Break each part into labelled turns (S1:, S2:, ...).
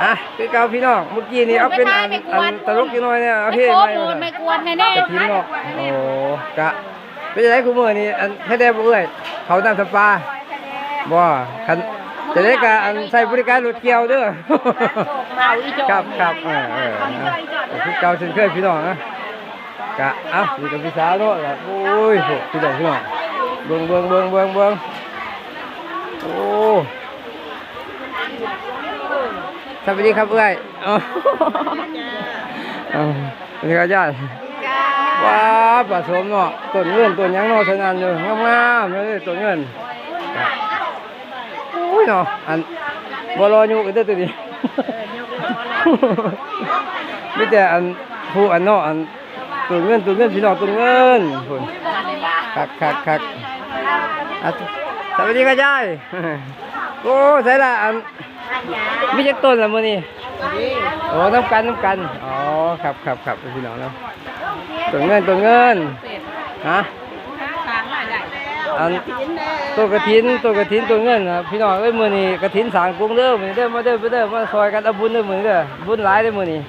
S1: อะคือเก่าพี่น้องเมื่อกี้นี่เอาเป็นอันอันตลกอยู่หน่อยเนี่ยเอาเพลง
S2: โค
S1: ให
S2: ต
S1: ม่
S2: ร
S1: มา
S2: ไม่กวนให้แน่
S1: กระถิ่นเนาะโอ้กะเป็นจังไดกูมื้อนี้อันให้ได้บ่เอ้ยเขาน้ำสปาบ่คันจะได้กะอันใช้บริการรถเกี่ยวเด้อ
S2: เอาอีจอ
S1: ครับครับเออเออนะคือเก่าเช่นเคยพี่น้องนะกะเอ้าอยู่กับพี่สาวเนาะกะโอ้ยโหพี่น้องพี่น้องเบิ่งเบิ่งเบิ่งเบิ่งเบิ่งโอ้ สวัสดีครับเอ้ยอ๋ออ๋อสวัสดีครับญาติว้าผสมเนาะต้นเงินต้นหยังเนาะเท่านั้นอยู่งามๆเลยต้นเงินครับโอ้ยเนาะอันบ่รออยู่กันเด้อตัวนี้มีแต่อันผู้อันเนาะอันตัวเงินตัวเงินพี่น้องตัวเงินพุ่นคักคักคักอะ สวัสดีครับยายโอ้ใส่ละอันมีจักต้นละมื้อนี้โอ้น้ำกันน้ำกันอ๋อครับครับครับพี่น้องเนาะตัวเงินตัวเงินฮะอันตัวกระถินตัวกระถินตัวเงินนะพี่น้องเอ้ยมื้อนี้กระถินสางกรุงเด้อมื้อนี้เด้อมาเด้อมาเด้อมาซอยกันเอาบุญเด้อมื้อนี้เด้อบุญหลายเด้อมื้อนี้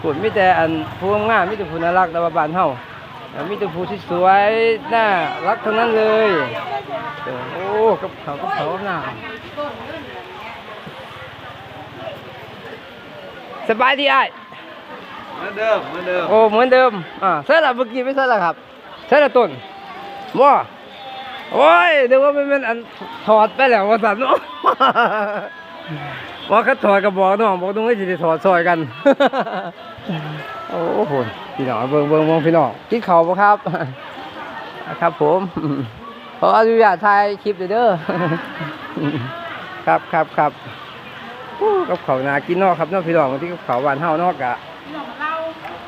S1: ผุดมีแต่อันผู้งามมีแต่ผู้น่ารักแต่ว่าบ้านเฮาอ่า มีแต่ผู้ที่สวยน่ารักทั้งนั้นเลยเออโอ้กับเขากับเขาหน้าสบายดีอ้าย
S3: เหมือนเดิมเหมือนเดิม
S1: โอ้เหมือนเดิมอ่าใช่ละเมื่อกี้ไม่ใช่ละครับใช่ละต้นว่าโอ้ยเดี๋ยวว่ามันเป็นอันถอดไปแล้วว่าสันเนาะ ว่าเขาถอดกระบอกน้องบอกตรงนี้จะถอดซอยกัน โอ้โหพี่น้องเบิ่งเบิ่งเบิ่งพี่น้องกินข้าปะครับ ครับผมขออนุญาตถ่ายคลิปเด้อครับครับครับกับข้านากินนอกครับนอกพี่น้องบางที่กับข้าวานเฮานอกกะ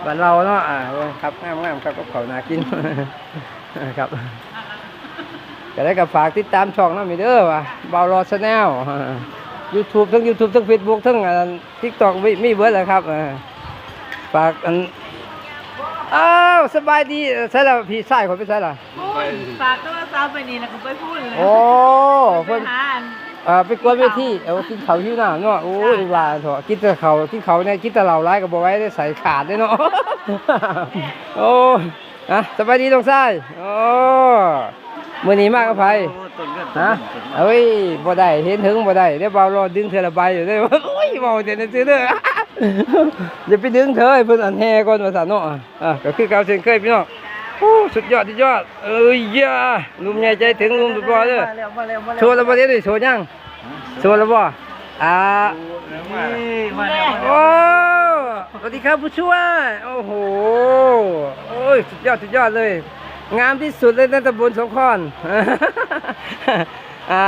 S1: บ้านเราเนาะอ่าครับงามงามครับกับข้านากินครับก็ได้กับฝากติดตามช่องเนาะมีเด้อว่าเบารอชาแนล ยูทูบทั้งยูทูบทั้งเฟซบุ๊กทั้งทิกตอกมีมีเบิร์ดแหละครับอ่าฝากอันอ้าวสบายดีเอ่อใช่แล้วพี่ชายคนไม่ใช่ล่ะ
S2: ฝากโทรศัพท์ไปนี่นะก็ไปพูดเลย
S1: โอ้
S2: ไป
S1: เพิ่น
S2: หาอัน
S1: อ่าไปกวนเวทีเอากินข้าวหิวน้ำเนาะโอ้ยดีว่าเถอะกินแต่ข้าวกินข้าวเนี่ยกินแต่เหล้าร้ายก็บ่ไหว้ได้ใส่ขาดได้เนาะโอ้อะสบายดีตรงซ้ายโอ้มื้อนี้มากับไผ
S3: ต้นเงิน
S1: ฮะเอ้ยบ่ได้เห็นถึงบ่ได้เดี๋ยวเบารอดึงเธอละใบอยู่ได้ว่าโอ้ยเบาเดี๋ยวนั้นซื้อเด้ออย่าไปดึงเธอให้เพิ่นอันแห่ก่อนว่าซั่นเนาะอะก็คือเก่าเช่นเคยพี่น้องโอ้สุดยอดสุดยอดเอ้ยยาลุมใหญ่ใจถึงลุมสุดบ่เด้อ
S2: มาเร็วมาเร็วมาเร็ว
S1: โชว์แล้วบ่เด้ดิโชว์ยังโชว์แล้วบ่อ่า
S3: มาแล้ว
S1: โอ้สวัสดีครับผู้ช่วย โอ้โห โอ้ยสุดยอดสุดยอดเลย งามที่สุดเลยในตำบลสงขลา อ่า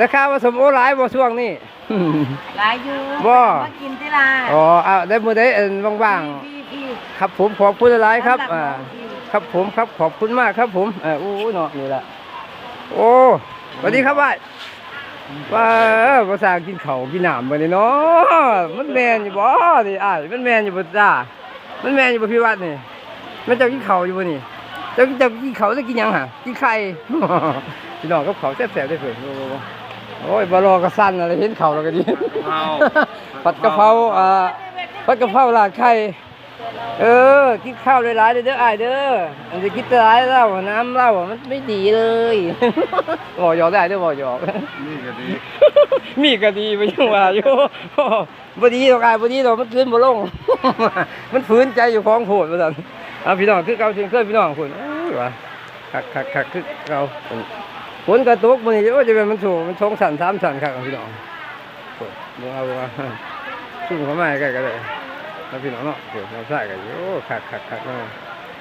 S1: ราคาผสมโอหลายบ่ช่วงนี้
S2: หลายอยู่
S1: บ่
S2: มากินที่ลา
S1: อ๋อเอาได้มือได้เอ็นว่าง
S2: พี่พี่
S1: ๆครับผมขอบคุณหลายๆครับ
S2: สำห
S1: อ่า
S2: น้องพี่
S1: ครับผมครับขอบคุณมากครับผมเออโอ้เนาะนี่แหละโอ้สวัสดีครับว่ายว่าภาษากินเขาวกินหนามไปเลยเนาะมันแมนอยู่บ่นี่อ้ายมันแมนอยู่บ่จ้ามันแมนอยู่บ่พี่วัดนี่มันเจ้ากินเขาวอยู่บ่นี่เจ้าเจ้ากินเขาวจะกินหยังหะกินไข่พี่น้องกับเขาวแซ่บๆได้เพิ่นโอ้โอ้ยบ่รอกระสั่นอะไรเห็นเขาวแล้วก็ดี
S3: เอา
S1: ผัดกะเพราอ่าผัดกะเพราราดไข่เออกินข้าวหลายๆเด้อเด้ออ้ายเด้ออันจะกินแต่หลายเหล้าน้ำเหล้ามันไม่ดีเลยบอกหยอกได้เด้อบอกหยอก
S3: นี่ก็ดี
S1: มีก็ดีไปยังว่าอยู่บ่ดีดอกอ้ายบ่ดีดอกมันขึ้นบ่ลงมันฝืนใจอยู่ของโพดว่าซั่น เอาพี่น้องคือเก่าเช่นเคยพี่น้องคุณโอ้ยว่าคักคักคักคือเก่าฝนกระตุกมันนี่โอ้จะเป็นมันสูงมันชงสั่นสามสั่นคักพี่น้องโอ้ยเบิ่งเอาว่าซุ่มเข้ามาใกล้กันเลยแล้วพี่น้องเนาะเดี๋ยวเราใส่กันโอ้คักคักคักเนาะ